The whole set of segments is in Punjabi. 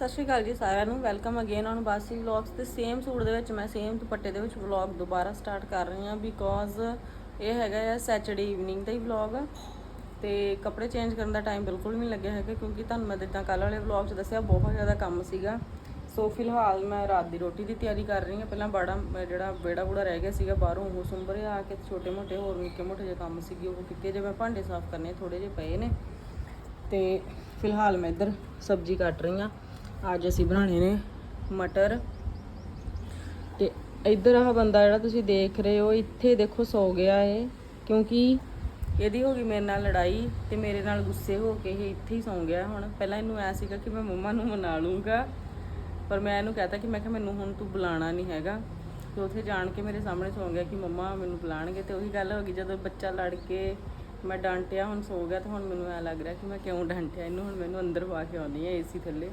ਸਤਿ ਸ਼੍ਰੀ ਅਕਾਲ ਜੀ ਸਾਰਿਆਂ ਨੂੰ। Welcome again on Basi vlogs ਤੇ ਸੇਮ ਸੂਟ ਦੇ ਵਿੱਚ ਮੈਂ ਸੇਮ ਦੁਪੱਟੇ ਦੇ ਵਿੱਚ ਵਲੌਗ ਦੁਬਾਰਾ ਸਟਾਰਟ ਕਰ ਰਹੀ ਹਾਂ ਬਿਕੋਜ਼ ਇਹ ਹੈਗਾ ਆ ਸੈਚਰਡੇ ਈਵਨਿੰਗ ਦਾ ਹੀ ਵਲੌਗ ਆ ਤੇ ਕੱਪੜੇ ਚੇਂਜ ਕਰਨ ਦਾ ਟਾਈਮ ਬਿਲਕੁਲ ਨਹੀਂ ਲੱਗਿਆ ਹੈਗਾ ਕਿਉਂਕਿ ਤੁਹਾਨੂੰ ਮੈਂ ਜਿੱਦਾਂ ਕੱਲ ਵਾਲੇ ਵਲੌਗ 'ਚ ਦੱਸਿਆ, ਬਹੁਤ ਜ਼ਿਆਦਾ ਕੰਮ ਸੀਗਾ। ਸੋ ਫਿਲਹਾਲ ਮੈਂ ਰਾਤ ਦੀ ਰੋਟੀ ਦੀ ਤਿਆਰੀ ਕਰ ਰਹੀ ਹਾਂ। ਪਹਿਲਾਂ ਬੜਾ ਜਿਹੜਾ ਬੇੜਾ ਬੂੜਾ ਰਹਿ ਗਿਆ ਸੀਗਾ, ਬਾਹਰੋਂ ਉਹ ਸੁੰਬਰੇ ਆ ਕੇ, ਛੋਟੇ ਮੋਟੇ ਹੋਰ ਨਿੱਕੇ ਮੋਟੇ ਜਿਹੇ ਕੰਮ ਸੀਗੇ, ਉਹ ਕੀਤੇ ਜੇ ਮੈਂ ਭਾਂਡੇ ਸਾਫ਼ ਕਰਨੇ ਥੋੜੇ ਜਿਹੇ ਪਏ ਨੇ। ਤੇ ਫਿਲਹਾਲ ਮੈਂ ਇੱਧਰ ਸਬਜ਼ੀ ਕੱਟ ਰਹੀ ਹਾਂ। ਅੱਜ ਅਸੀਂ ਬਣਾਉਣੇ ਨੇ ਮਟਰ। ਤੇ ਇੱਧਰ ਆਹ ਬੰਦਾ ਜਿਹੜਾ ਤੁਸੀਂ ਦੇਖ ਰਹੇ ਹੋ, ਇੱਥੇ ਦੇਖੋ ਸੌ ਗਿਆ ਏ ਕਿਉਂਕਿ ਇਹਦੀ ਹੋ ਗਈ ਮੇਰੇ ਨਾਲ ਲੜਾਈ ਤੇ ਮੇਰੇ ਨਾਲ ਗੁੱਸੇ ਹੋ ਕੇ ਇਹ ਇੱਥੇ ਹੀ ਸੌਂ ਗਿਆ ਹੁਣ। ਪਹਿਲਾਂ ਇਹਨੂੰ ਐ ਸੀਗਾ ਕਿ ਮੈਂ ਮੰਮਾ ਨੂੰ ਮਨਾ ਲੂੰਗਾ, ਪਰ ਮੈਂ ਇਹਨੂੰ ਕਹਤਾ ਕਿ ਮੈਂ ਕਿਹਾ ਮੈਨੂੰ ਹੁਣ ਤੂੰ ਬੁਲਾਣਾ ਨਹੀਂ ਹੈਗਾ। ਤੇ ਉੱਥੇ ਜਾਣ ਕੇ ਮੇਰੇ ਸਾਹਮਣੇ ਸੌਂ ਗਿਆ ਕਿ ਮੰਮਾ ਮੈਨੂੰ ਬੁਲਾਣਗੇ ਤੇ ਉਹੀ ਗੱਲ ਹੋ ਗਈ, ਜਦੋਂ ਬੱਚਾ ਲੜ ਕੇ ਮੈਂ ਡਾਂਟਿਆ, ਹੁਣ ਸੌ ਗਿਆ ਤੇ ਹੁਣ ਮੈਨੂੰ ਐ ਲੱਗ ਰਿਹਾ ਕਿ ਮੈਂ ਕਿਉਂ ਡਾਂਟਿਆ? ਇਹਨੂੰ ਹੁਣ ਮੈਨੂੰ ਅੰਦਰ ਪਾ ਕੇ ਆਉਣੀ ਹੈ ਏਸੀ ਥੱਲੇ।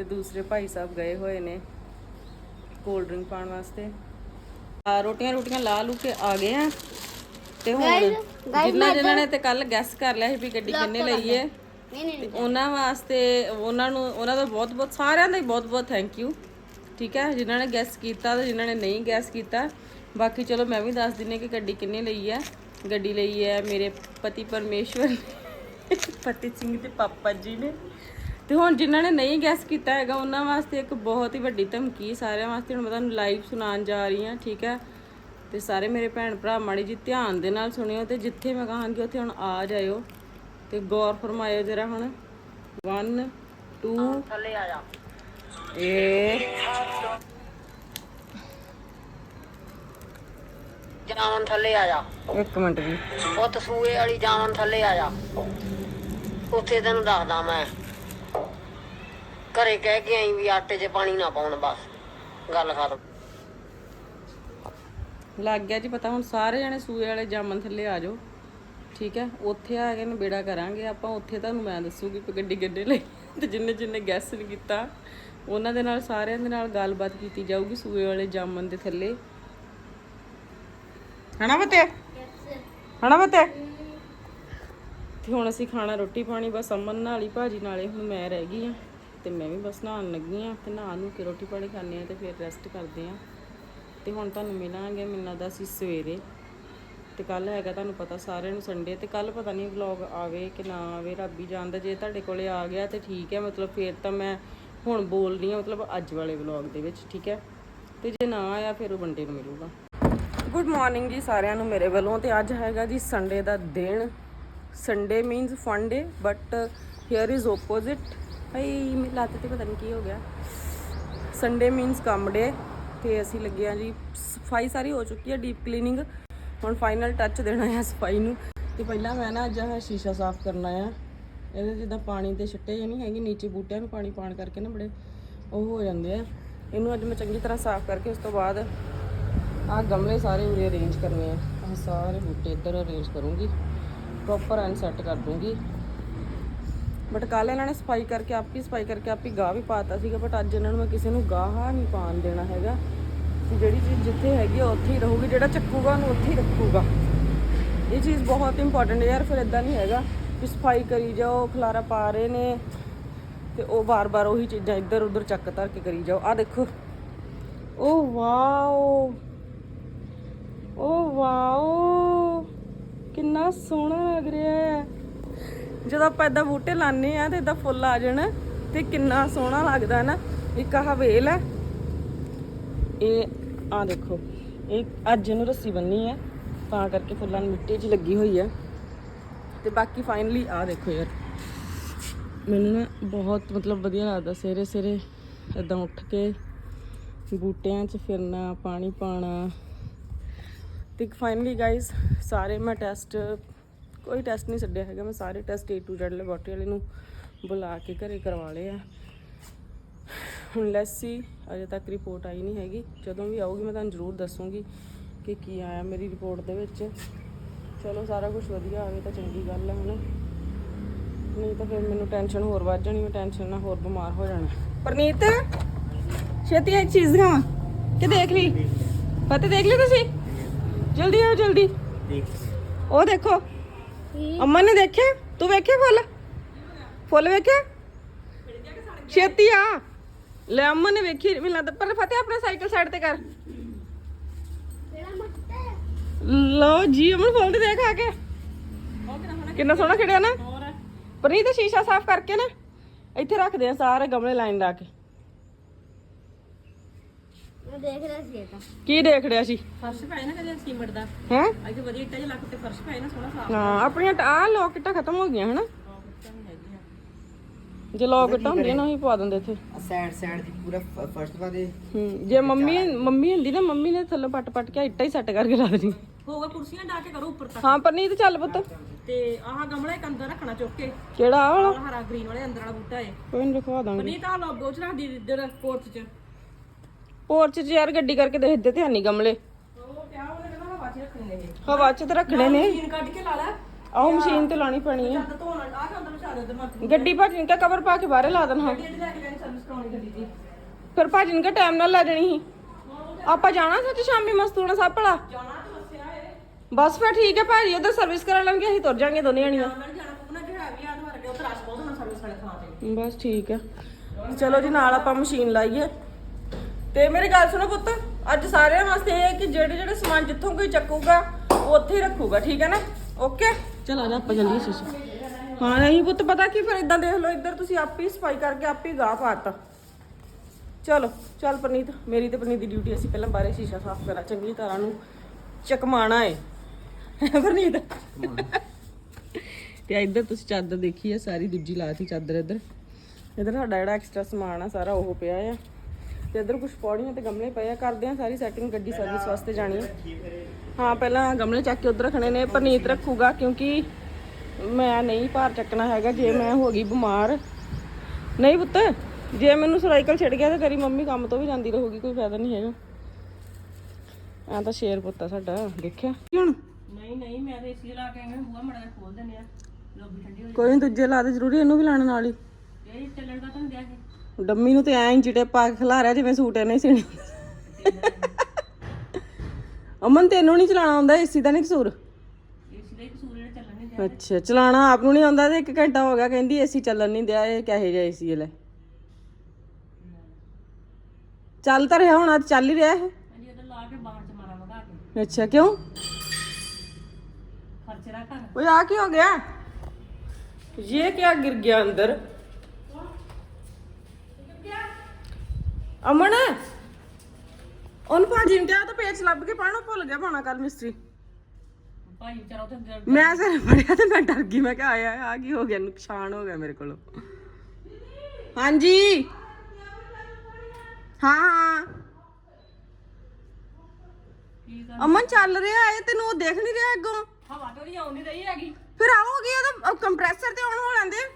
ਤੇ ਦੂਸਰੇ ਭਾਈ ਸਾਹਿਬ ਗਏ ਹੋਏ ਨੇ ਕੋਲਡ ਡਰਿੰਕ ਪਾਉਣ ਵਾਸਤੇ। ਆ ਰੋਟੀਆਂ ਰੋਟੀਆਂ ਲਾ ਲੂ ਕੇ ਆ ਗਏ ਆ। ਤੇ ਹੁਣ ਜਿਨ੍ਹਾਂ ਜਿਨ੍ਹਾਂ ਨੇ ਤੇ ਕੱਲ ਗੈਸ ਕਰ ਲਿਆ ਸੀ ਵੀ ਗੱਡੀ ਕਿੰਨੇ ਲਈ ਹੈ ਉਹਨਾਂ ਵਾਸਤੇ ਉਹਨਾਂ ਨੂੰ ਉਹਨਾਂ ਦਾ ਬਹੁਤ ਬਹੁਤ ਸਾਰਿਆਂ ਦਾ ਹੀ ਬਹੁਤ ਬਹੁਤ ਥੈਂਕ ਯੂ ਠੀਕ ਹੈ? ਜਿਨ੍ਹਾਂ ਨੇ ਗੈਸ ਕੀਤਾ ਤੇ ਜਿਨ੍ਹਾਂ ਨੇ ਨਹੀਂ ਗੈਸ ਕੀਤਾ। ਬਾਕੀ ਚਲੋ ਮੈਂ ਵੀ ਦੱਸ ਦਿੰਨੀ ਕਿ ਗੱਡੀ ਕਿੰਨੇ ਲਈ ਹੈ। ਗੱਡੀ ਲਈ ਹੈ ਮੇਰੇ ਪਤੀ ਪਰਮੇਸ਼ਵਰ ਪਤੀ ਸਿੰਘ ਤੇ ਪਾਪਾ ਜੀ ਨੇ। ਤੇ ਹੁਣ ਜਿਨ੍ਹਾਂ ਨੇ ਨਹੀਂ ਗੈਸ ਕੀਤਾ ਹੈਗਾ ਉਹਨਾਂ ਵਾਸਤੇ ਇੱਕ ਬਹੁਤ ਹੀ ਵੱਡੀ ਧਮਕੀ ਸਾਰਿਆਂ ਵਾਸਤੇ। ਹੁਣ ਮੈਂ ਤੁਹਾਨੂੰ ਲਾਈਵ ਸੁਣਾਉਣ ਜਾ ਰਹੀ ਹਾਂ ਠੀਕ ਹੈ? ਤੇ ਸਾਰੇ ਮੇਰੇ ਭੈਣ ਭਰਾ ਮਾੜੀ ਜੀ ਧਿਆਨ ਦੇ ਨਾਲ ਸੁਣਿਓ ਤੇ ਜਿੱਥੇ ਮੈਂ ਕਹਾਂਗੀ ਉੱਥੇ ਹੁਣ ਆ ਜਾਇਓ। ਤੇ ਗੌਰ ਫਰਮਾਇਓ ਜਰਾ ਹੁਣ। 1 2 ਥੱਲੇ ਆ ਜਾ। ਇਹ ਜਾਵਨ ਥੱਲੇ ਆ ਜਾ। ਇੱਕ ਮਿੰਟ ਜੀ। ਉਹ ਤਸੂਏ ਵਾਲੀ ਜਾਵਨ ਥੱਲੇ ਆ ਜਾ। ਉੱਥੇ ਤੈਨੂੰ ਦੱਸਦਾ ਮੈਂ। ਘਰੇ ਕਹਿ ਕੇ ਆਈ ਵੀ ਆਟੇ 'ਚ ਪਾਣੀ ਨਾ ਪਾਉਣ, ਬਸ। ਗੱਲ ਖਤਮ। ਲੱਗ ਗਿਆ ਜੀ, ਪਤਾ ਹੁਣ ਸਾਰੇ ਜਣੇ ਸੂਏ ਵਾਲੇ ਜਾਮਨ ਥੱਲੇ ਆ ਜਾਓ। ਠੀਕ ਹੈ, ਉੱਥੇ ਆ ਕੇ ਨਿਬੇੜਾ ਕਰਾਂਗੇ। ਆਪਾਂ ਉੱਥੇ ਤੁਹਾਨੂੰ ਮੈਂ ਦੱਸੂਗੀ ਕਿ ਗੱਡੀ ਗੱਡੇ ਲਈ ਤੇ ਜਿੰਨੇ ਜਿੰਨੇ ਗੈਸ ਨਹੀਂ ਕੀਤਾ। ਉਹਨਾਂ ਦੇ ਨਾਲ, ਸਾਰਿਆਂ ਦੇ ਨਾਲ ਗੱਲਬਾਤ ਕੀਤੀ ਜਾਊਗੀ ਸੂਏ ਵਾਲੇ ਜਾਮਨ ਦੇ ਥੱਲੇ। ਹਣਾ ਬਤੇ? ਹਣਾ ਬਤੇ? ਤੇ ਹੁਣ ਅਸੀਂ ਖਾਣਾ ਰੋਟੀ ਪਾਣੀ, ਬਸ ਅਮਨ ਨਾਲ ਹੀ, ਭਾਜੀ ਨਾਲੇ ਹੁਣ ਮੈਂ ਰਹਿ ਗਈ ਆ ਤੇ ਮੈਂ ਵੀ ਬਸ ਨਹਾਉਣ ਲੱਗੀ ਆ ਤੇ ਨਹਾ ਨੂੰ ਕੇ ਰੋਟੀ ਪਾਣੀ ਖਾਣੇ ਆ ਤੇ ਫਿਰ ਰੈਸਟ ਕਰਦੇ ਆ ਤੇ ਹੁਣ ਤੁਹਾਨੂੰ ਮਿਲਾਂਗੇ ਮਿਲਣਾ ਦਾ ਸੀ ਸਵੇਰੇ। ਤੇ ਕੱਲ ਹੈਗਾ ਤੁਹਾਨੂੰ ਪਤਾ ਸਾਰਿਆਂ ਨੂੰ ਸੰਡੇ ਤੇ ਕੱਲ ਪਤਾ ਨਹੀਂ ਵਲੌਗ ਆਵੇ ਕਿ ਨਾ ਆਵੇ, ਰੱਬ ਹੀ ਜਾਣਦਾ ਜੇ ਤੁਹਾਡੇ ਕੋਲੇ ਆ ਗਿਆ ਤੇ ਠੀਕ ਹੈ, ਮਤਲਬ ਫੇਰ ਤਾਂ ਮੈਂ ਹੁਣ ਬੋਲ ਰਹੀ ਹਾਂ ਮਤਲਬ ਅੱਜ ਵਾਲੇ ਵਲੌਗ ਦੇ ਵਿੱਚ, ਠੀਕ ਹੈ। ਤੇ ਜੇ ਨਾ ਆਇਆ ਫਿਰ ਉਹ ਬੰਦੇ ਨੂੰ ਮਿਲੂਗਾ। ਗੁੱਡ ਮਾਰਨਿੰਗ ਜੀ ਸਾਰਿਆਂ ਨੂੰ ਮੇਰੇ ਵੱਲੋਂ ਤੇ ਅੱਜ ਹੈਗਾ ਜੀ ਸੰਡੇ ਦਾ ਦਿਨ। Sunday means fun day but here is opposite ਭਈ ਮੇਰੀ ਲੱਤ ਤੇ ਪਤਾ ਨਹੀਂ ਕੀ ਹੋ ਗਿਆ। ਸੰਡੇ ਮੀਨਸ ਕੰਮ ਡੇ ਤੇ ਅਸੀਂ ਲੱਗੇ ਆ ਜੀ। ਸਫ਼ਾਈ ਸਾਰੀ ਹੋ ਚੁੱਕੀ ਹੈ ਡੀਪ ਕਲੀਨਿੰਗ ਹੁਣ ਫਾਈਨਲ ਟੱਚ ਦੇਣਾ ਹੈ ਸਫ਼ਾਈ ਨੂੰ। ਤੇ ਪਹਿਲਾਂ ਮੈਂ ਨਾ ਅੱਜ ਆਹ ਸ਼ੀਸ਼ਾ ਸਾਫ਼ ਕਰਨਾ ਆ। ਇਹਦੇ ਜਿੱਦਾਂ ਪਾਣੀ ਦੇ ਛਿੱਟੇ ਜਿਹੇ ਨਹੀਂ ਹੈਗੇ, ਨੀਚੇ ਬੂਟਿਆਂ ਨੂੰ ਪਾਣੀ ਪਾਣ ਕਰਕੇ ਨਾ ਬੜੇ ਉਹ ਹੋ ਜਾਂਦੇ ਆ। ਇਹਨੂੰ ਅੱਜ ਮੈਂ ਚੰਗੀ ਤਰ੍ਹਾਂ ਸਾਫ਼ ਕਰਕੇ ਉਸ ਤੋਂ ਬਾਅਦ ਆਹ ਗਮਲੇ ਸਾਰੇ ਉਰੇ ਅਰੇਂਜ ਕਰਨੇ ਆ। ਆਹ ਸਾਰੇ ਬੂਟੇ ਇੱਧਰ ਅਰੇਂਜ ਕਰੂੰਗੀ। ਪ੍ਰੋਪਰ ਐਂਡ ਸੈੱਟ ਕਰ ਦੂੰਗੀ। ਬਟ ਕੱਲ ਇਹਨਾਂ ਨੇ ਸਫ਼ਾਈ ਕਰਕੇ ਆਪ ਹੀ ਸਫ਼ਾਈ ਕਰਕੇ ਆਪ ਹੀ ਗਾਹ ਵੀ ਪਾਤਾ ਸੀਗਾ ਬਟ ਅੱਜ ਇਹਨਾਂ ਨੂੰ ਮੈਂ ਕਿਸੇ ਨੂੰ ਗਾਹ ਨਹੀਂ ਪਾਣ ਦੇਣਾ ਹੈਗਾ। ਜਿਹੜੀ ਚੀਜ਼ ਜਿੱਥੇ ਹੈਗੀ ਆ, ਉੱਥੇ ਹੀ ਰਹੂਗੀ, ਜਿਹੜਾ ਚੱਕੂਗਾ ਉਹਨੂੰ ਉੱਥੇ ਹੀ ਰੱਖੂਗਾ। ਇਹ ਚੀਜ਼ ਬਹੁਤ ਇੰਪੋਰਟੈਂਟ ਹੈ ਯਾਰ, ਫਿਰ ਇਦਾਂ ਨਹੀਂ ਹੈਗਾ ਕਿ ਸਫ਼ਾਈ ਕਰੀ ਜਾਓ, ਖਲਾਰਾ ਪਾ ਰਹੇ ਨੇ, ਤੇ ਉਹ ਵਾਰ ਵਾਰ ਉਹੀ ਚੀਜ਼ਾਂ ਇੱਧਰ ਉੱਧਰ ਚੱਕ ਧਰ ਕੇ ਕਰੀ ਜਾਓ। ਆ ਦੇਖੋ। Oh wow. Oh wow. ਕਿੰਨਾ ਸੋਹਣਾ ਲੱਗ ਰਿਹਾ ਹੈ। ਜਦੋਂ ਆਪਾਂ ਏਦਾਂ ਬੂਟੇ ਲਾਣੇ ਆ ਤੇ ਏਦਾਂ ਫੁੱਲ ਆ ਜਾਣ ਤੇ ਕਿੰਨਾ ਸੋਹਣਾ ਲੱਗਦਾ ਨਾ। ਇੱਕ ਆਹ ਵੇਲ ਹੈ। ਇਹ ਆ ਦੇਖੋ, ਇਹ ਅੱਜ ਇਹਨੂੰ ਰੱਸੀ ਬੰਨੀ ਹੈ, ਤਾਂ ਕਰਕੇ ਫੁੱਲਾਂ ਨੂੰ ਮਿੱਟੀ 'ਚ ਲੱਗੀ ਹੋਈ ਹੈ। ਤੇ ਬਾਕੀ ਫਾਈਨਲੀ ਆ ਦੇਖੋ ਯਾਰ, ਮੈਨੂੰ ਨਾ ਬਹੁਤ ਮਤਲਬ ਵਧੀਆ ਲੱਗਦਾ ਸਵੇਰੇ ਸਵੇਰੇ ਇਦਾਂ ਉੱਠ ਕੇ ਬੂਟਿਆਂ 'ਚ ਫਿਰਨਾ, ਪਾਣੀ ਪਾਣਾ ਤੇ ਫਾਈਨਲੀ ਗਾਇਸ ਸਾਰੇ ਮੈਂ ਟੈਸਟ ਕੋਈ ਟੈਸਟ ਨਹੀਂ ਛੱਡਿਆ ਹੈਗਾ। ਮੈਂ ਸਾਰੇ test A to Z laboratory ਵਾਲੇ ਨੂੰ ਬੁਲਾ ਕੇ ਘਰੇ ਕਰਵਾ ਲਏ ਆ। ਹੁਣ ਲੈਟਸ ਸੀ ਅਜੇ ਤੱਕ ਰਿਪੋਰਟ ਆਈ ਨਹੀਂ ਹੈਗੀ। ਜਦੋਂ ਵੀ ਆਊਗੀ ਮੈਂ ਤੁਹਾਨੂੰ ਜ਼ਰੂਰ ਦੱਸੂਗੀ ਕਿ ਕੀ ਆਇਆ ਮੇਰੀ ਰਿਪੋਰਟ ਦੇ ਵਿੱਚ। ਚਲੋ ਸਾਰਾ ਕੁਝ ਵਧੀਆ ਆਵੇ ਤਾਂ ਚੰਗੀ ਗੱਲ ਹੈ ਹਨਾ? ਨਹੀਂ ਤਾਂ ਫਿਰ ਮੈਨੂੰ ਟੈਨਸ਼ਨ ਹੋਰ ਵੱਧ ਜਾਣੀ ਮੈਂ ਟੈਨਸ਼ਨ ਨਾਲ ਹੋਰ ਬਿਮਾਰ ਹੋ ਜਾਣਾ। ਪਰਨੀਤ ਛੇਤੀ ਇੱਕ ਚੀਜ਼ ਦਿਖਾਵਾਂ। ਕਿ ਦੇਖ ਲਈ? ਫਤਿਹ ਦੇਖ ਲਈ ਤੁਸੀਂ? ਜਲਦੀ ਆਓ ਜਲਦੀ। ਉਹ ਦੇਖੋ। ਅੰਮਾ ਨੇ ਦੇਖਿਆ? ਤੂੰ ਵੇਖਿਆ ਫੁੱਲ? ਫੁੱਲ ਵੇਖਿਆ? ਛੇਤੀ ਆ। ਲੈ ਅਮਨ ਨੇ ਵੇਖੀ ਮੈਨੂੰ ਲੱਗਦਾ ਪਰ ਫਤਿਹ ਆਪਣਾ ਸਾਈਕਲ ਸਾਈਡ ਤੇ ਕਰ। ਲਓ ਜੀ ਅਮਨ ਖੋਲ ਕੇ ਦੇਖ ਆ ਕੇ। ਕਿੰਨਾ ਸੋਹਣਾ ਖੜਿਆ ਨਾ। ਪਰਨੀਤ ਸ਼ੀਸ਼ਾ ਸਾਫ਼ ਕਰਕੇ ਨਾ ਇੱਥੇ ਰੱਖਦੇ ਆ ਸਾਰੇ ਗਮਲੇ ਲਾਈਨ ਲਾ ਕੇ। ਮੈਂ ਦੇਖ ਰਿਹਾ ਸੀ ਇਹ ਤਾਂ। ਕੀ ਦੇਖ ਰਿਹਾ ਸੀ? ਫਰਸ਼ ਪਾਏ ਨਾ ਕਦੇ ਸੀਮਟ ਦਾ। ਹੈ? ਅੱਗੇ ਵਧੀਆ ਇੱਟਾਂ ਜਿਹਾ ਲੱਗ ਤੇ ਫਰਸ਼ ਪਾਏ ਨਾ ਸੋਹਣਾ ਸਾਫ਼ ਹਾਂ ਆਪਣੀਆਂ ਆ ਲੋਕਟਾਂ ਖਤਮ ਹੋ ਗਈਆਂ ਹਨਾ? ਜੇ ਲੋਕਟਾਂ ਹੁੰਦੀਆਂ ਨਾ ਉਹੀ ਪਵਾ ਦਿੰਦੇ ਇੱਥੇ। ਸਾਈਡ ਸਾਈਡ ਦੀ ਪੂਰਾ ਫਰਸਟ ਵਾਦੇ ਹੂੰ ਜੇ ਮੰਮੀ ਮੰਮੀ ਹੁੰਦੀ ਨਾ ਮੰਮੀ ਨੇ ਥੱਲੇ ਪੱਟ ਪੱਟ ਕੇ ਇੱਟਾਂ ਹੀ ਸੈੱਟ ਕਰਕੇ ਲਾ ਦੇਣੀ। ਹੋਊਗਾ ਕੁਰਸੀਆਂ ਢਾ ਕੇ ਕਰੋ ਉੱਪਰ ਤੱਕ। ਹਾਂ ਪਰਨੀਤ ਚੱਲ ਪੁੱਤ। ਤੇ ਆਹ ਗਮਲਾ ਇੱਕ ਅੰਦਰ ਰੱਖਣਾ ਚੁੱਕ ਕੇ। ਕਿਹੜਾ ਆਹ ਵਾਲਾ? ਆਹ ਹਰਾ ਗ੍ਰੀਨ ਵਾਲੇ ਅੰਦਰ ਵਾਲਾ ਬੂਟਾ ਏ। ਕੋਈ ਨਹੀਂ ਰਖਵਾ ਦਾਂਗੇ। ਪਨੀਤ ਆ ਲੋਗੋ ਚ ਰੱਖ ਦੀ ਜਿਹੜਾ ਪੋਰਚ ਚ। ਪੋਰਚ 'ਚ ਯਾਰ ਗੱਡੀ ਕਰਕੇ ਦੇਖਦੇ ਤੇ ਨਹੀਂ ਗਮਲੇ ਹਵਾ ਚ ਰੱਖਣੇ ਨੇ ਇਹ ਹਵਾ 'ਚ ਤੇ ਰੱਖਣੇ ਨੇ। ਮਸ਼ੀਨ ਕੱਢ ਕੇ ਲਾ ਲੈ। ਆਹ ਮਸ਼ੀਨ ਤੇ ਲਾਣੀ ਪੈਣੀ ਮੱਤ ਗੱਡੀ ਭਾਜੀ ਨੇ ਕਵਰ ਪਾ ਕੇ ਬਾਹਰੇ ਲਾ ਦੇਣਾ। ਫਿਰ ਭਾਜੀ ਨੇ ਟਾਈਮ ਨਾਲ ਲੈ ਜਾਣੀ ਸੀ। ਆਪਾਂ ਜਾਣਾ ਸੱਚ ਸ਼ਾਮੀ ਮਸਤੂਣਾ ਸਾਹਿਬ ਭਲਾ? ਬਸ ਫਿਰ ਠੀਕ ਹੈ ਭਾਜੀ ਉਧਰ ਸਰਵਿਸ ਕਰਾ ਲਾਂਗੇ ਅਸੀਂ ਤੁਰ ਜਾਾਂਗੇ ਦੋਨੇ ਜਣੀਆਂ। ਹੈ ਬਸ ਠੀਕ ਹੈ ਚਲੋ ਜੀ ਨਾਲ ਆਪਾਂ ਮਸ਼ੀਨ ਲਾਈਏ। ਤੇ ਮੇਰੀ ਗੱਲ ਸੁਣੋ ਪੁੱਤ ਅੱਜ ਸਾਰਿਆਂ ਵਾਸਤੇ ਇਹ ਹੈ ਕਿ ਜਿਹੜੇ ਜਿਹੜੇ ਸਮਾਨ ਜਿੱਥੋਂ ਕੋਈ ਚੱਕੂਗਾ ਉਹ ਉੱਥੇ ਹੀ ਰੱਖੂਗਾ ਠੀਕ ਹੈ ਨਾ? ਓਕੇ ਚਲ ਆ ਜਾ ਆਪਾਂ ਜਲਦੀ ਸ਼ੀਸ਼ੇ ਹਾਂ ਨਹੀਂ ਪੁੱਤ ਪਤਾ ਕੀ ਫਿਰ ਇਦਾਂ ਦੇਖ ਲਓ ਇੱਧਰ ਤੁਸੀਂ ਆਪ ਹੀ ਸਫ਼ਾਈ ਕਰਕੇ ਆਪ ਹੀ ਗਾਹ ਪਾਤਾ। ਚਲੋ ਚੱਲ ਪਰਨੀਤ ਮੇਰੀ ਤੇ ਪਰਨੀਤ ਦੀ ਡਿਊਟੀ ਅਸੀਂ ਪਹਿਲਾਂ ਬਾਰੇ ਸ਼ੀਸ਼ਾ ਸਾਫ਼ ਕਰਾਂ ਚੰਗੀ ਤਰ੍ਹਾਂ ਨੂੰ ਚਕਮਾਣਾ ਏ। ਪਰਨੀਤ। ਤੇ ਇੱਧਰ ਤੁਸੀਂ ਚਾਦਰ ਦੇਖੀ ਹੈ ਸਾਰੀ ਦੂਜੀ ਲਾਤੀ ਚਾਦਰ ਇੱਧਰ। ਇੱਧਰ ਸਾਡਾ ਜਿਹੜਾ ਐਕਸਟਰਾ ਸਮਾਨ ਆ ਸਾਰਾ ਉਹ ਪਿਆ ਆ। ਤੇ ਇੱਧਰ ਕੁਝ ਪੌੜੀਆਂ ਤੇ ਗਮਲੇ ਪਏ ਆ। ਕਰਦੇ ਆ ਸਾਰੀ ਸੈਟਿੰਗ ਗੱਡੀ ਸਰਵਿਸ ਵਾਸਤੇ ਜਾਣੀ ਆ। ਹਾਂ ਪਹਿਲਾਂ ਗਮਲੇ ਚੱਕ ਕੇ ਉੱਧਰ ਰੱਖਣੇ ਨੇ। ਪਰਨੀਤ ਰੱਖੂਗਾ ਕਿਉਂਕਿ ਮੈਂ ਨਹੀਂ ਭਾਰ ਚੱਕਣਾ ਹੈਗਾ। ਜੇ ਮੈਂ ਹੋ ਗਈ ਬਿਮਾਰ। ਨਹੀਂ ਪੁੱਤ ਜੇ ਮੈਨੂੰ ਸਾਈਕਲ ਛੱਡ ਗਿਆ ਤੇ ਤੇਰੀ ਮੰਮੀ ਕੰਮ ਤੋਂ ਵੀ ਜਾਂਦੀ ਰਹੂਗੀ ਕੋਈ ਫਾਇਦਾ ਨਹੀਂ ਹੈਗਾ। ਆ ਤਾਂ ਸ਼ੇਰ ਪੁੱਤ ਆ ਸਾਡਾ ਦੇਖਿਆ? ਕੀ ਹੁਣ? ਨਹੀਂ ਨਹੀਂ ਮੈਂ ਤੇ ਏਸੀ ਲਾ ਕੇ ਆਇਆ ਬੂਆ ਮੜਾ ਖੋਲ ਦਿੰਦੇ ਆ। ਲੋਬੀ ਠੰਡੀ ਹੋ ਕੋਈ ਨਹੀਂ ਦੂਜੇ ਲਾ ਦੇ ਜ਼ਰੂਰੀ ਇਹਨੂੰ ਵੀ ਲਾਣ ਨਾਲ ਹੀ। ਇਹ ਚੱਲਣ ਦਾ ਤਾਂ ਦਿਆ ਜੀ ਡੰਮੀ ਨੂੰ ਤੇ ਐਂ ਟੇਪ ਪਾ ਕੇ ਖਿਲਾ ਰਿਹਾ ਜਿਵੇਂ ਸੂਟ ਇਹਨੇ ਸੀਣੇ ਅਮਨ ਤੈਨੂੰ ਨਹੀਂ ਚਲਾਉਣਾ ਆਉਂਦਾ ਏਸੀ ਦਾ ਨਹੀਂ ਕਸੂਰ? ਹੀ ਚੱਲਣ ਅੱਛਾ ਚਲਾਉਣਾ ਆਪ ਨੂੰ ਨਹੀਂ ਆਉਂਦਾ ਤੇ 1 ਘੰਟਾ ਹੋ ਗਿਆ ਕਹਿੰਦੀ ਏਸੀ ਚੱਲਣ ਨਹੀਂ ਦਿਆ ਇਹ ਕਹੇ ਜਿਹਾ ਏਸੀ ਲੈ ਚੱਲ ਤਾਂ ਰਿਹਾ ਹੁਣ ਅੱਜ ਚੱਲ ਹੀ ਰਿਹਾ ਇਹ। ਅਜੀ ਉਹਦਾ ਲਾ ਕੇ ਬਾਹਰ ਚ ਮਾਰਾ ਮਗਾ ਕੇ। ਅੱਛਾ ਕਿਉਂ? ਖਰਚਰਾ ਕਰ ਓਏ ਆ ਕੀ ਹੋ ਗਿਆ? ਇਹ ਕੀ ਗਿਰ ਗਿਆ ਅੰਦਰ ਅਮਨ ਉਹਨ ਭਾਜੀ ਨੇ ਕਿਹਾ ਤਾਂ ਪੇਚ ਲੱਭ ਕੇ ਪਾਣਾ ਭੁੱਲ ਗਿਆ ਪਾਣਾ ਕੱਲ ਮਿਸਤਰੀ। ਭਾਈ ਵਿਚਾਰਾ ਉੱਥੇ ਮੈਂ ਸਿਰ ਫੜਿਆ ਤੇ ਮੈਂ ਡਰ ਗਈ ਮੈਂ ਕਿਹਾ ਆਇਆ ਆ ਕੀ ਹੋ ਗਿਆ ਨੁਕਸਾਨ ਹੋ ਗਿਆ ਮੇਰੇ ਕੋਲੋਂ। ਹਾਂਜੀ। ਹਾਂ ਹਾਂ। ਕੀ ਅਮਨ ਚੱਲ ਰਿਹਾ ਏ ਤੈਨੂੰ ਉਹ ਦੇਖ ਨਹੀਂ ਰਿਹਾ ਅੱਗੋਂ? ਹਵਾ ਤਾਂ ਨਹੀਂ ਆਉਂਦੀ ਰਹੀ ਹੈਗੀ। ਫਿਰ ਆਓਗੇ ਉਹਦਾ ਕੰਪਰੈਸਰ ਤੇ ਆਨ ਹੋ ਲੈਂਦੇ।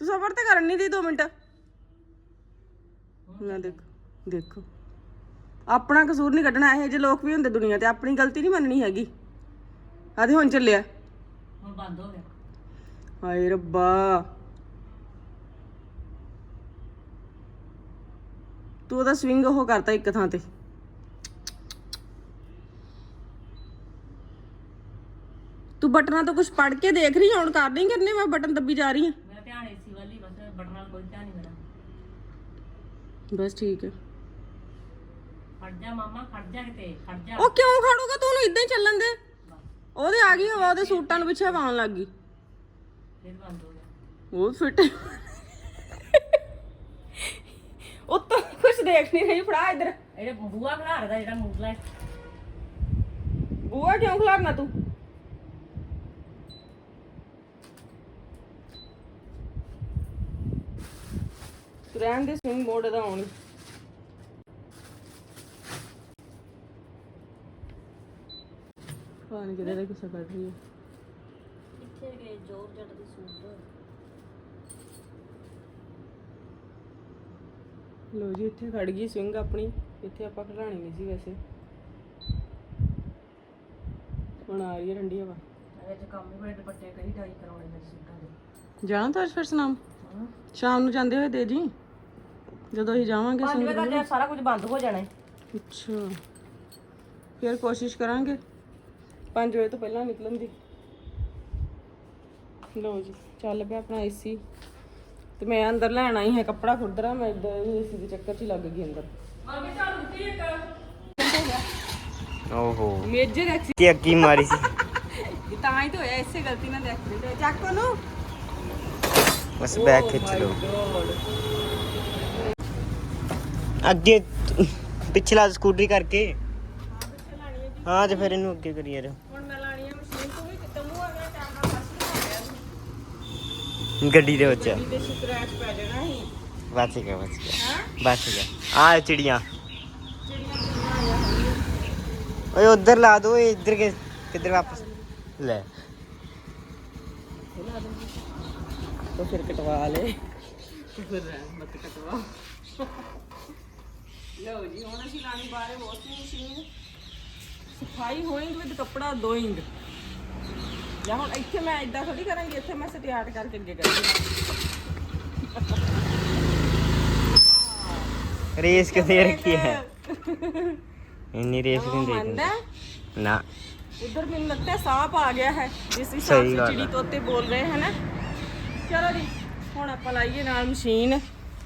ਤੂੰ ਸਬਰ ਤੇ ਕਰਨ ਨਹੀਂ ਦੀ 2 ਮਿੰਟ। ਲੈ ਦੇਖੋ ਦੇਖੋ। ਆਪਣਾ ਕਸੂਰ ਨਹੀਂ ਕੱਢਣਾ ਇਹੋ ਜਿਹੇ ਲੋਕ ਵੀ ਹੁੰਦੇ ਦੁਨੀਆ ਤੇ ਆਪਣੀ ਗਲਤੀ ਨਹੀਂ ਮੰਨਣੀ ਹੈਗੀ। ਆਦੇ ਹੁਣ ਚੱਲਿਆ। ਹੁਣ ਬੰਦ ਹੋ ਗਿਆ। ਹਾਏ ਰੱਬਾ। ਤੂੰ ਉਹਦਾ ਸਵਿੰਗ ਉਹ ਕਰਤਾ ਇੱਕ ਥਾਂ ਤੇ। ਤੂੰ ਬਟਨਾਂ ਤੋਂ ਕੁਝ ਪੜ ਕੇ ਦੇਖ ਰਹੀ ਹੁਣ ਕਰ ਨਹੀਂ ਕਰਨੇ ਮੈਂ ਬਟਨ ਦੱਬੀ ਜਾ ਰਹੀ ਮੇਰਾ ਧਿਆਨ ਏਸੀ ਵੱਲ ਹੀ ਬਸ ਬਟਨ ਨਾਲ ਕੋਈ ਧਿਆਨ ਨਹੀਂ ਮੇਰਾ ਹਾਂ ਬਸ ਠੀਕ ਹੈ। ਖੜ ਜਾ ਮਾਮਾ ਖੜ ਜਾ ਕਿਤੇ ਖੜ ਜਾ। ਉਹ ਕਿਉਂ ਖੜੂਗਾ? ਤੂੰ ਉਹਨੂੰ ਇਦਾਂ ਹੀ ਚੱਲਣ ਦੇ। ਉਹਦੇ ਆ ਗਈ ਹਵਾ ਉਹਦੇ ਸੂਟਾਂ ਨੂੰ ਪਿੱਛੇ ਵਾਉਣ ਲੱਗ ਗਈ। ਫਿਰ ਬੰਦ ਹੋ ਗਿਆ। ਉਹ ਫਿੱਟ। ਉਹ ਤਾਂ ਕੁਝ ਦੇਖ ਨਹੀਂ ਰਹੀ ਫੜਾ ਇੱਧਰ। ਇਹ ਬੂਆ ਘਰ ਦਾ ਜਿਹੜਾ ਮੂਗਲਾ ਹੈ ਬੂਆ ਕਿਉਂ ਖਲਾਰਨਾ ਤੂੰ? ਰਹਿਣ ਦੇ ਸਵਿੰਗ ਮੋਡ ਦਾ ਆਉਣੀ ਪਾਣੀ ਕਿਹਦੇ ਦਾ ਗੁੱਸਾ ਕੱਢ ਰਹੀ ਹੈ। ਕਿੱਥੇ ਗਏ? ਜੋਰ ਜੱਟ ਦੀ ਸੂਟ। ਲੋ ਜੀ ਇੱਥੇ ਖੜ ਗਈ ਸਵਿੰਗ ਆਪਣੀ। ਇੱਥੇ ਆਪਾਂ ਖੜਾਣੀ ਨਹੀਂ ਸੀ ਵੈਸੇ। ਹੁਣ ਆ ਰਹੀ ਹੈ ਠੰਡੀ ਹਵਾ। ਇਹ ਚ ਕੰਮ ਹੀ ਬੜੇ ਦੁਪੱਟੇ ਕਈ ਡਾਈ ਕਰਾਉਣੇ ਨੇ ਸੂਟਾਂ ਦੇ। ਜਾਣਾ ਤਾਂ ਅੱਜ ਫਿਰ ਸੁਨਾਮ? ਸ਼ਾਮ ਨੂੰ ਜਾਂਦੇ ਹੋਏ ਦੇ ਜੀ? ਜਦੋਂ ਅਸੀਂ ਜਾਵਾਂਗੇ ਪੰਜ ਵਜੇ ਤੱਕ ਸਾਰਾ ਕੁਝ ਬੰਦ ਹੋ ਜਾਣਾ ਹੈ। ਅੱਛਾ। ਫਿਰ ਕੋਸ਼ਿਸ਼ ਕਰਾਂਗੇ। 5 ਵਜੇ ਤੋਂ ਪਹਿਲਾਂ ਨਿਕਲਣ ਦੀ। ਲਓ ਜੀ ਚੱਲ ਪਿਆ ਆਪਣਾ ਏਸੀ ਤੇ ਮੈਂ ਅੰਦਰ ਲੈਣ ਆਈ ਹਾਂ ਕੱਪੜਾ ਖੁਰਦਰਾ ਮੈਂ ਇੱਧਰ ਏਸੀ ਦੇ ਚੱਕਰ 'ਚ ਹੀ ਲੱਗ ਗਈ ਅੰਦਰ। ਓਹੋ। ਮੇਜਰ ਐਕਸੀ ਕੀ ਅੱਗੀ ਮਾਰੀ ਸੀ? ਤਾਂ ਹੀ ਤਾਂ ਹੋਇਆ ਇਸੇ ਗਲਤੀ ਨਾਲ ਐਕਸੀਡੈਂਟ ਹੋਇਆ। ਚੱਕ ਉਹਨੂੰ। ਬਸ ਬੈਗ ਖਿੱਚ ਲਓ। ਅੱਗੇ ਪਿਛਲਾ ਸਕੂਟਰੀ ਕਰਕੇ। ਹਾਂ ਤੇ ਫਿਰ ਇਹਨੂੰ ਅੱਗੇ ਕਰੀ ਯਾਰ। ਹੁਣ ਮੈਂ ਲਾਣੀ ਆ ਮਸ਼ੀਨ ਤੋਂ ਵੀ ਕਿਤੇ ਮੂੰਹ ਅਗਲਾ ਚਾਰਨਾ ਫਸ ਗੱਡੀ ਦੇ ਵਿੱਚ। ਗਿਆ ਤੇ ਸ਼ਿਕਰਾਚ ਪੈ ਜਾਣਾ ਸੀ। ਬਚ ਗਿਆ ਬਚ ਗਿਆ ਬਚ ਗਿਆ ਆ। ਚਿੜੀਆਂ। ਓਏ ਉਧਰ ਲਾ ਦੋ ਇਹ ਇੱਧਰ ਕਿ- ਕਿੱਧਰ ਵਾਪਸ? ਲੈ। ਉਹ ਫਿਰ ਕਟਵਾ ਲੈ। ਫਿਰ ਰਹਿ ਕਟਵਾ। ਲਓ ਜੀ ਹੁਣ ਅਸੀਂ ਕਪੜਾ ਧੋਇੰਗ ਜਾਂ ਹੁਣ ਇੱਥੇ ਮੈਂ ਇਦਾਂ ਥੋੜੀ ਕਰਾਂਗੀ ਇੱਥੇ ਮੈਂ ਸਟਿਆਰਟ ਕਰਕੇ ਅੱਗੇ ਕਰਾਂਗੀ। ਰੇਸ ਕਿਥੇ ਰੱਖੀ ਹੈ? ਇੰਨੀ ਰੇਸ ਨਹੀਂ ਦੇਖੀ ਨਾ। ਉਧਰ ਮੈਨੂੰ ਲੱਗਦਾ ਸਾਪ ਆ ਗਿਆ ਹੈ ਜਿਸ ਹਿਸਾਬ ਸੇ ਚਿੜੀ ਤੋਤੇ ਬੋਲ ਰਹੇ ਹਨ। ਚਲੋ ਜੀ ਹੁਣ ਆਪਾਂ ਲਾਈਏ ਨਾਲ ਮਸ਼ੀਨ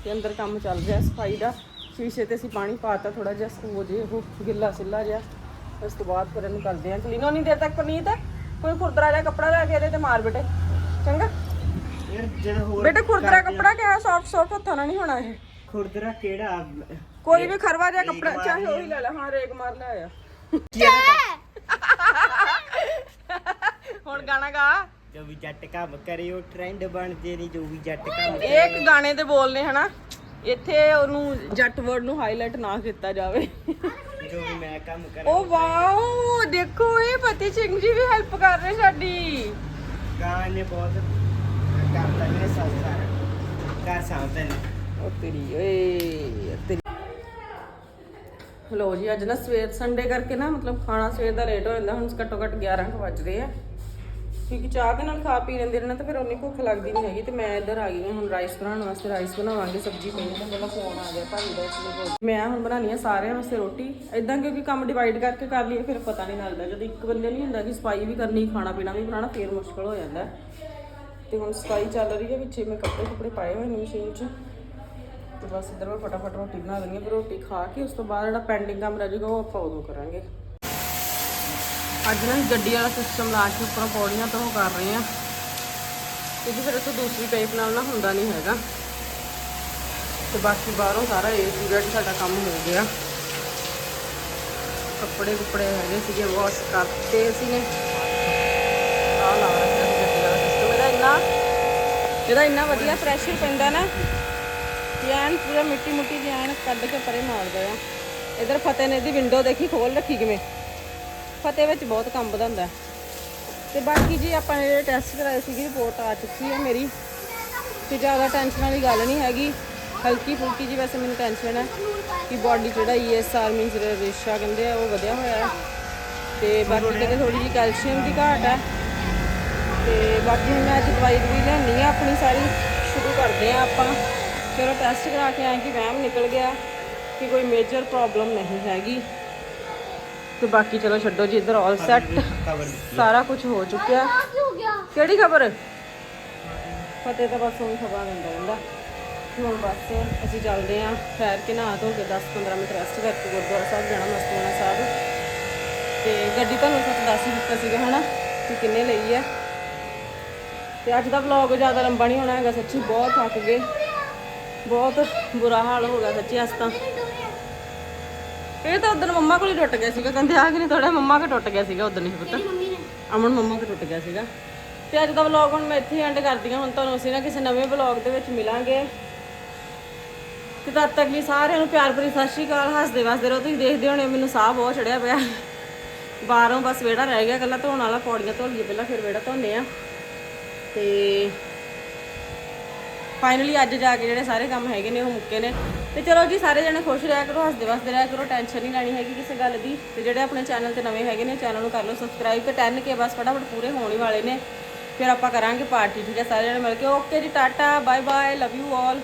ਤੇ ਅੰਦਰ ਕੰਮ ਚੱਲ ਰਿਹਾ ਸਫ਼ਾਈ ਦਾ। ਸ਼ੀਸ਼ੇ ਤੇ ਅਸੀਂ ਪਾਣੀ ਪਾਤਾ ਥੋੜਾ ਜਿਹਾ ਹੋ ਜੇ ਉਹ ਗਿੱਲਾ ਸਿੱਲਾ ਜਿਹਾ। ਉਸ ਤੋਂ ਬਾਅਦ ਫਿਰ ਇਹਨੂੰ ਕਰਦੇ ਆ ਕਲੀਨ ਨਹੀਂ ਦੇਰ ਤੱਕ ਪਨੀਤ ਕੋਈ ਖੁਰਦਰਾ ਜਿਹਾ ਕੱਪੜਾ ਲੈ ਕੇ ਇਹਦੇ ਤੇ ਮਾਰ ਬੇਟੇ। ਚੰਗਾ? ਯਾਰ ਜਿਹੜਾ ਹੋਰ ਬੇਟੇ ਖੁਰਦਰਾ ਕੱਪੜਾ ਕਿਹਾ ਸੌਫਟ ਸੌਫਟ ਹੱਥਾਂ ਨਾਲ ਨਹੀਂ ਹੋਣਾ ਇਹ। ਖੁਰਦਰਾ ਕਿਹੜਾ? ਕੋਈ ਵੀ ਖਰਵਾ ਜਿਹਾ ਕੱਪੜਾ ਚਾਹੇ ਉਹੀ ਲੈ ਲੈ। ਹਾਂ ਰੇਗ ਮਾਰ ਲੈ ਆਇਆ ਹੁਣ ਗਾਣਾ ਗਾ। ਜੋ ਵੀ ਜੱਟ ਕੰਮ ਕਰੇ ਉਹ ਟ੍ਰੈਂਡ ਬਣ ਜੇ ਨਹੀਂ ਜੋ ਵੀ ਜੱਟ ਕੰਮ ਇਹ ਇੱਕ ਗਾਣੇ ਦੇ ਬੋਲ ਨੇ ਹਨਾ। ਇੱਥੇ ਉਹਨੂੰ ਜੱਟ ਵਰਡ ਨੂੰ ਹਾਈਲਾਈਟ ਨਾ ਕੀਤਾ ਜਾਵੇ। ਜੋ ਵੀ ਮੈਂ ਕੰਮ ਕਰਾਂ ਓ ਵਾਓ ਦੇਖੋ ਇਹ ਫਤਿਹ ਸਿੰਘ ਜੀ ਵੀ ਹੈਲਪ ਕਰ ਰਹੇ ਸਾਡੀ। ਗਾਂ ਨੇ ਬਹੁਤ ਕਰਦਾ ਨੇ ਸਾਰਾ ਕਰ ਸਾਂਭਦੇ ਨੇ। ਓ ਤੇਰੀ ਓਏ ਤੇਰੀ। ਲੋ ਜੀ ਅੱਜ ਨਾ ਸਵੇਰ ਸੰਡੇ ਕਰਕੇ ਨਾ ਮਤਲਬ ਖਾਣਾ ਸਵੇਰ ਦਾ ਲੇਟ ਹੋ ਜਾਂਦਾ ਹੁਣ ਘੱਟੋ ਘੱਟ 11 ਕੁ ਵੱਜ ਰਹੇ ਆ। ਕਿਉਂਕਿ ਚਾਹ ਦੇ ਨਾਲ ਖਾ ਪੀ ਲੈਂਦੇ ਰਹਿਣਾ ਤਾਂ ਫਿਰ ਉਨੀ ਭੁੱਖ ਲੱਗਦੀ ਨਹੀਂ ਹੈਗੀ ਤੇ ਮੈਂ ਇੱਧਰ ਆ ਗਈ ਹਾਂ ਹੁਣ ਰਾਈਸ ਬਣਾਉਣ ਵਾਸਤੇ। ਰਾਈਸ ਬਣਾਵਾਂਗੇ ਸਬਜ਼ੀ ਪਈ ਤਾਂ ਪਹਿਲਾਂ ਫੋਨ ਆ ਗਿਆ ਭਾਈ ਦਾ ਇਸ ਲਈ ਮੈਂ ਹੁਣ ਬਣਾਉਣੀ ਆ ਸਾਰਿਆਂ ਵਾਸਤੇ ਰੋਟੀ। ਇਦਾਂ ਕਿਉਂਕਿ ਕੰਮ ਡਿਵਾਈਡ ਕਰਕੇ ਕਰ ਲਈਏ ਫਿਰ ਪਤਾ ਨਹੀਂ ਲੱਗਦਾ। ਜਦੋਂ ਇੱਕ ਬੰਦੇ ਨਹੀਂ ਹੁੰਦਾ ਕਿ ਸਫ਼ਾਈ ਵੀ ਕਰਨੀ ਖਾਣਾ ਪੀਣਾ ਵੀ ਬਣਾਉਣਾ ਫਿਰ ਮੁਸ਼ਕਲ ਹੋ ਜਾਂਦਾ। ਤੇ ਹੁਣ ਸਫ਼ਾਈ ਚੱਲ ਰਹੀ ਹੈ ਵਿੱਚੇ ਮੈਂ ਕੱਪੜੇ ਕੁਪੜੇ ਪਾਏ ਹੋਏ ਨੇ ਮਸ਼ੀਨ 'ਚ। ਤੇ ਬਸ ਇੱਧਰ ਮੈਂ ਫਟਾਫਟ ਰੋਟੀ ਬਣਾ ਲੈਣੀ ਹੈ ਫਿਰ ਰੋਟੀ ਖਾ ਕੇ ਉਸ ਤੋਂ ਬਾਅਦ ਜਿਹੜਾ ਪੈਂਡਿੰਗ ਕੰਮ ਰਹਿ ਜਾਊਗਾ ਉਹ ਆਪਾਂ ਉਦੋਂ ਕਰਾਂਗੇ। ਅੱਜ ਨਾ ਗੱਡੀ ਵਾਲਾ ਸਿਸਟਮ ਲਾ ਕੇ ਉੱਪਰੋਂ ਪੌੜੀਆਂ ਤੋਂ ਕਰ ਰਹੇ ਆ ਕਿਉਂਕਿ ਫਿਰ ਇੱਥੇ ਦੂਸਰੀ ਪਾਈਪ ਨਾਲ ਨਾ ਹੁੰਦਾ ਨਹੀਂ ਹੈਗਾ। ਤੇ ਬਾਕੀ ਬਾਹਰੋਂ ਸਾਰਾ ਏਸੀ ਦਾ ਸਾਡਾ ਕੰਮ ਹੋ ਗਿਆ। ਕੱਪੜੇ ਕੁਪੜੇ ਹੈਗੇ ਸੀਗੇ ਵਾਸ਼ ਕਰਤੇ ਅਸੀਂ ਨੇ ਆ ਲਾ ਰੱਖਿਆ ਸੀ ਗੱਡੀ ਵਾਲਾ ਸਿਸਟਮ ਇਹਦਾ ਇੰਨਾ ਇਹਦਾ ਇੰਨਾ ਵਧੀਆ ਪ੍ਰੈਸ਼ਰ ਪੈਂਦਾ ਨਾ ਕਿ ਪੂਰਾ ਮਿੱਟੀ ਮੁੱਟੀ ਦੀ ਐਨ ਕੱਢ ਕੇ ਪਰੇ ਮਾਰਦਾ ਆ। ਇਧਰ ਫਤਿਹ ਨੇ ਇਹਦੀ ਵਿੰਡੋ ਦੇਖੀ, ਖੋਲ ਰੱਖੀ ਕਿਵੇਂ? ਫਤਿਹ ਵਿੱਚ ਬਹੁਤ ਕੰਮ ਵਧਾਉਂਦਾ ਤੇ ਬਾਕੀ ਜੀ ਆਪਾਂ ਜਿਹੜੇ ਟੈਸਟ ਕਰਾਏ ਸੀਗੇ ਰਿਪੋਰਟ ਆ ਚੁੱਕੀ ਹੈ ਮੇਰੀ। ਤੇ ਜ਼ਿਆਦਾ ਟੈਨਸ਼ਨ ਵਾਲੀ ਗੱਲ ਨਹੀਂ ਹੈਗੀ। ਹਲਕੀ ਫੁਲਕੀ ਜੀ ਵੈਸੇ ਮੈਨੂੰ ਟੈਨਸ਼ਨ ਹੈ ਕਿ ਬਾਡੀ ਜਿਹੜਾ E ਈਐਸਆਰ ਮੀਨਸ ਰੇਸ਼ਾ ਕਹਿੰਦੇ ਆ, ਉਹ ਵਧਿਆ ਹੋਇਆ ਹੈ। ਤੇ ਬਾਕੀ ਕਿਤੇ ਥੋੜੀ ਜਿਹੀ ਕੈਲਸ਼ੀਅਮ ਦੀ ਘਾਟ ਹੈ। ਤੇ ਬਾਕੀ ਮੈਂ ਅੱਜ ਦਵਾਈ ਦਵਾਈ ਲੈਣੀ ਆ, ਆਪਣੀ ਸਾਰੀ। ਸ਼ੁਰੂ ਕਰਦੇ ਆ ਆਪਾਂ। ਚਲੋ ਟੈਸਟ ਕਰਾ ਕੇ ਆਏ ਕਿ ਵਹਿਮ ਨਿਕਲ ਗਿਆ, ਕਿ ਕੋਈ ਮੇਜਰ ਪ੍ਰੋਬਲਮ ਨਹੀਂ ਹੈਗੀ। ਤੇ ਬਾਕੀ ਚਲੋ ਛੱਡੋ ਜੀ ਇੱਧਰ ਆਲ ਸੈੱਟ ਸਾਰਾ ਕੁਝ ਹੋ ਚੁੱਕਿਆ। ਕਿਹੜੀ ਖਬਰ? ਫਤਿਹ ਤਾਂ ਬਸ ਉਹੀ ਖਬਰ ਦਿੰਦਾ ਰਹਿੰਦਾ। ਤੇ ਹੁਣ ਬਸ ਅਸੀਂ ਚੱਲਦੇ ਆਂ ਠਹਿਰ ਕੇ ਨਹਾ ਧੋ ਕੇ 10-15 ਮਿੰਟ ਰੈਸਟ ਕਰਕੇ ਗੁਰਦੁਆਰਾ ਸਾਹਿਬ ਜਾਣਾ ਮਸਤੂਆਣਾ ਸਾਹਿਬ। ਤੇ ਗੱਡੀ ਤੁਹਾਨੂੰ ਸੱਚ ਦੱਸ ਹੀ ਦਿੱਤਾ ਸੀਗਾ ਹਨਾ ਕਿ ਕਿੰਨੇ ਲਈ ਹੈ ਤੇ ਅੱਜ ਦਾ ਵਲੌਗ ਜ਼ਿਆਦਾ ਲੰਬਾ ਨਹੀਂ ਹੋਣਾ ਹੈਗਾ ਸੱਚੀ ਬਹੁਤ ਥੱਕ ਗਏ। ਬਹੁਤ ਬੁਰਾ ਹਾਲ ਹੋ ਗਿਆ ਸੱਚੀ ਅੱਜ ਤਾਂ। ਇਹ ਤਾਂ ਉਦੋਂ ਮੰਮਾ ਕੋਲ ਹੀ ਟੁੱਟ ਗਿਆ ਸੀਗਾ ਕਹਿੰਦੇ ਆ ਕਿ ਨਹੀਂ ਤੁਹਾਡਾ ਮੰਮਾ ਕੋ ਟੁੱਟ ਗਿਆ ਸੀਗਾ ਉਦੋਂ ਨਹੀਂ ਪਤਾ। ਅਮਨ ਮੰਮਾ ਕੋ ਟੁੱਟ ਗਿਆ ਸੀਗਾ। ਤੇ ਅੱਜ ਦਾ ਵਲੌਗ ਹੁਣ ਮੈਂ ਇੱਥੇ ਐਂਡ ਕਰਦੀ ਹਾਂ ਹੁਣ ਤੁਹਾਨੂੰ ਅਸੀਂ ਨਾ ਕਿਸੇ ਨਵੇਂ ਵਲੌਗ ਦੇ ਵਿੱਚ ਮਿਲਾਂਗੇ। ਤੇ ਤਦ ਤੱਕ ਲਈ ਸਾਰਿਆਂ ਨੂੰ ਪਿਆਰ ਭਰੀ ਸਤਿ ਸ਼੍ਰੀ ਅਕਾਲ ਹੱਸਦੇ ਵਸਦੇ ਰਹੋ ਤੁਸੀਂ ਦੇਖਦੇ ਹੋਣੇ ਮੈਨੂੰ ਸਾਹ ਬਹੁਤ ਚੜਿਆ ਪਿਆ। ਬਾਹਰੋਂ ਬਸ ਵਿਹੜਾ ਰਹਿ ਗਿਆ ਕੱਲਾ ਧੋਣ ਵਾਲਾ ਪੌੜੀਆਂ ਧੋ ਲਈਏ ਪਹਿਲਾਂ ਫਿਰ ਵਿਹੜਾ ਧੋਨੇ ਆ। ਤੇ ਫਾਈਨਲੀ ਅੱਜ ਜਾ ਕੇ ਜਿਹੜੇ ਸਾਰੇ ਕੰਮ ਹੈਗੇ ਨੇ ਉਹ ਮੁੱਕੇ ਨੇ। ਤੇ ਚਲੋ ਜੀ, ਸਾਰੇ ਜਣੇ ਖੁਸ਼ ਰਿਹਾ ਕਰੋ, ਹੱਸਦੇ ਵਸਦੇ ਰਿਹਾ ਕਰੋ ਟੈਨਸ਼ਨ ਨਹੀਂ ਲੈਣੀ ਹੈਗੀ ਕਿਸੇ ਗੱਲ ਦੀ। ਤੇ ਜਿਹੜੇ ਆਪਣੇ ਚੈਨਲ ਤੇ ਨਵੇਂ ਹੈਗੇ ਨੇ ਚੈਨਲ ਨੂੰ ਕਰ ਲਓ ਸਬਸਕ੍ਰਾਈਬ ਤੇ 10 ਕੇ ਬਸ ਫਟਾਫਟ ਪੂਰੇ ਹੋਣ ਹੀ ਵਾਲੇ ਨੇ। ਫਿਰ ਆਪਾਂ ਕਰਾਂਗੇ ਪਾਰਟੀ ਠੀਕ ਹੈ? ਸਾਰੇ ਜਣੇ ਮਿਲ ਕੇ। ਓਕੇ ਜੀ, tata bye bye love you all